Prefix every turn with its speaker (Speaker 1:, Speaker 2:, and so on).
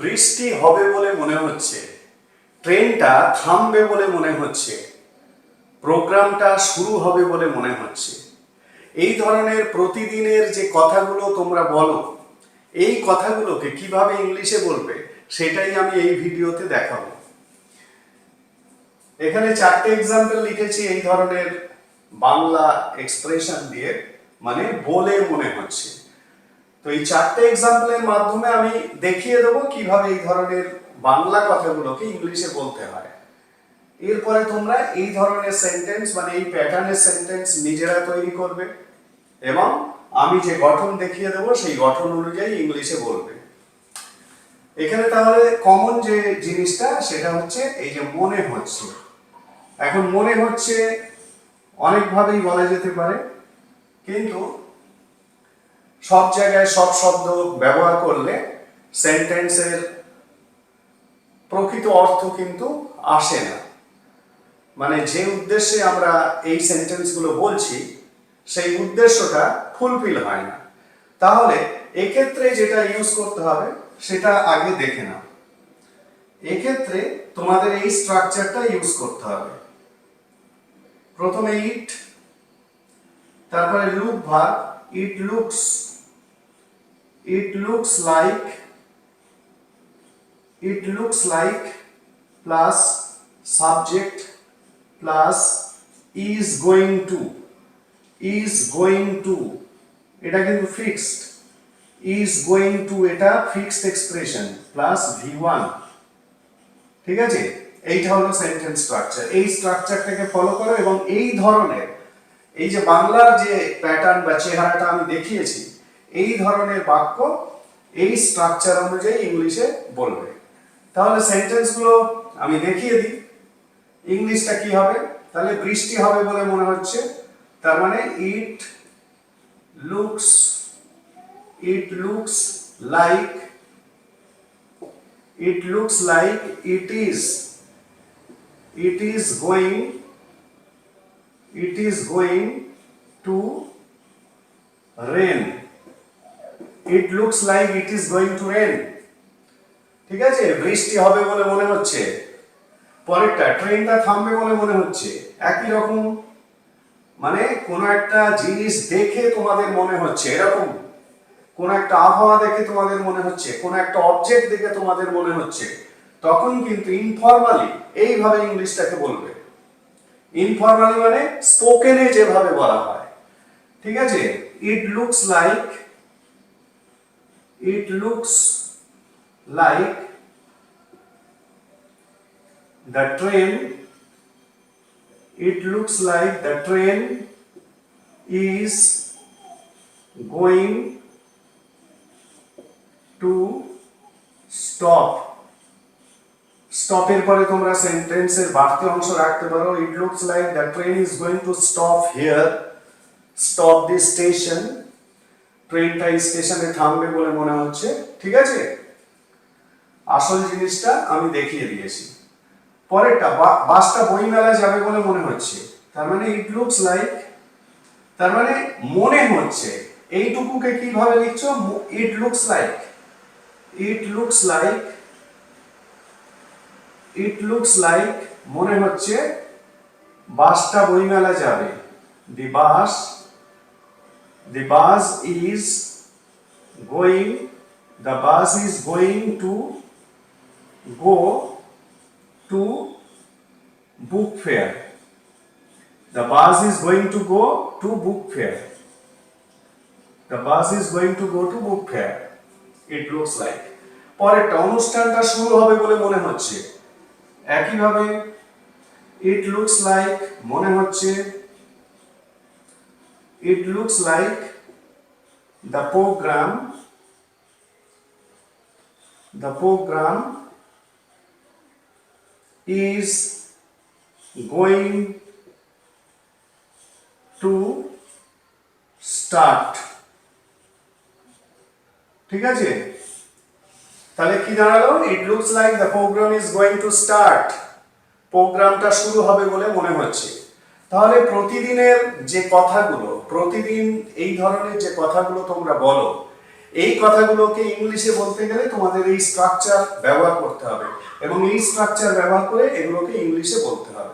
Speaker 1: বৃষ্টি হবে বলে মনে হচ্ছে, ট্রেনটা থামবে বলে মনে হচ্ছে, প্রোগ্রামটা শুরু হবে বলে মনে হচ্ছে। এই ধরনের প্রতিদিনের যে কথাগুলো তোমরা বলো, এই কথাগুলোকে কীভাবে ইংলিশে বলবে, সেটাই আমি এই ভিডিওতে দেখাবো। এখানে চারটে এক্সাম্পল লিখেছি এই ধরনের বাংলা এক্সপ্রেশন দিয়ে মানে বলে মনে হচ্ছে। তো এই চারটে এক্সাম্পলের মাধ্যমে আমি দেখিয়ে দেবো কীভাবে এই ধরনের বাংলা কথাগুলোকে ইংলিশে বলতে হয়। এরপরে তোমরা এই ধরনের সেন্টেন্স মানে এই প্যাটার্নের সেন্টেন্স নিজেরা তৈরি করবে এবং আমি যে গঠন দেখিয়ে দেবো সেই গঠন অনুযায়ী ইংলিশে বলবে। এখানে তাহলে কমন যে জিনিসটা সেটা হচ্ছে এই যে মনে হচ্ছে। এখন মনে হচ্ছে অনেকভাবেই বলা যেতে পারে, কিন্তু সব জায়গায় সব শব্দ ব্যবহার করলে সেন্টেন্সের প্রকৃত অর্থ কিন্তু আসে না। মানে যে উদ্দেশ্যে আমরা এই সেন্টেন্সগুলো বলছি, সেই উদ্দেশ্যটা ফুলফিল হয় না। তাহলে এক্ষেত্রে যেটা ইউজ করতে হবে, সেটা আগে দেখে নাও। এক্ষেত্রে তোমাদের এই স্ট্রাকচারটা ইউজ করতে হবে। প্রথমে ইট, তারপরে লুক ভার it looks it looks like it looks like plus subject plus is going to is going to এটা কিন্তু ফিক্সড ইজ গোয়িং টু এটা fixed expression plus V one ঠিক আছে? এইটা হলো সেন্টেন্স স্ট্রাকচার এই স্ট্রাকচারটাকে ফলো করো এবং এই ধরনের, এই যে বাংলার যে প্যাটার্ন বা চেহারাটা আমি দেখিয়েছি এই ধরনের বাক্য এই স্ট্রাকচার অনুযায়ী ইংলিশে বলবে। তাহলে সেন্টেন্সগুলো আমি দেখিয়ে দিই। ইংলিশটা কি হবে? তাহলে বৃষ্টি হবে বলে মনে হচ্ছে। তার মানে it looks it looks like it looks like it is it is going it is going to rain it looks like it is going to rain. ঠিক আছে? বৃষ্টি হবে বলে মনে হচ্ছে। পরেরটা ট্রেনটা থামবে বলে মনে হচ্ছে। একই রকম। মানে কোনো একটা জিনিস দেখে তোমাদের মনে হচ্ছে, এরকম। কোন একটা আবহাওয়া দেখে তোমাদের মনে হচ্ছে, কোন একটা অবজেক্ট দেখে তোমাদের মনে হচ্ছে। তখন কিন্তু ইনফরমালি এইভাবে ইংলিশটাকে বলবে। ইনফরমালি মানে স্পোকেনে যেভাবে বলা হয়। ঠিক আছে? It looks like it looks like the train it looks like the train is going to stop স্টপের পরে তোমরা সেন্টেন্সের বাড়তি অংশ রাখতে পারো। It looks like the train is going to stop here stop the station ট্রেনটা স্টেশনে থামবে বলে মনে হচ্ছে, ঠিক আছে? আসল জিনিসটা আমি দেখিয়ে দিয়েছি। পরেরটা বাসটা বইমেলায় যাবে বলে মনে হচ্ছে। তার মানে ইট লুকস লাইক তার মানে মনে হচ্ছে। এইটুকুকে কীভাবে লিখছো? It looks like it looks like it looks like মনে হচ্ছে বাসটা বইমেলা যাবে। The bus the bus is going the bus is going to go to book fair The bus is going to go to book fair. The bus is going to go to book fair. It looks like. পরেরটা অনুষ্ঠানটা শুরু হবে বলে মনে হচ্ছে একইভাবে ইট looks like মনে হচ্ছে it looks like the programme the programme is going to start ঠিক আছে? তাহলে কি দাঁড়াল? It looks like the programme is going to start প্রোগ্রামটা শুরু হবে বলে মনে হচ্ছে। তাহলে প্রতিদিনের যে কথাগুলো, প্রতিদিন এই ধরনের যে কথাগুলো তোমরা বলো, এই কথাগুলোকে ইংলিশে বলতে গেলে তোমাদের এই স্ট্রাকচার ব্যবহার করতে হবে এবং এই স্ট্রাকচার ব্যবহার করে এগুলোকে ইংলিশে বলতে হবে।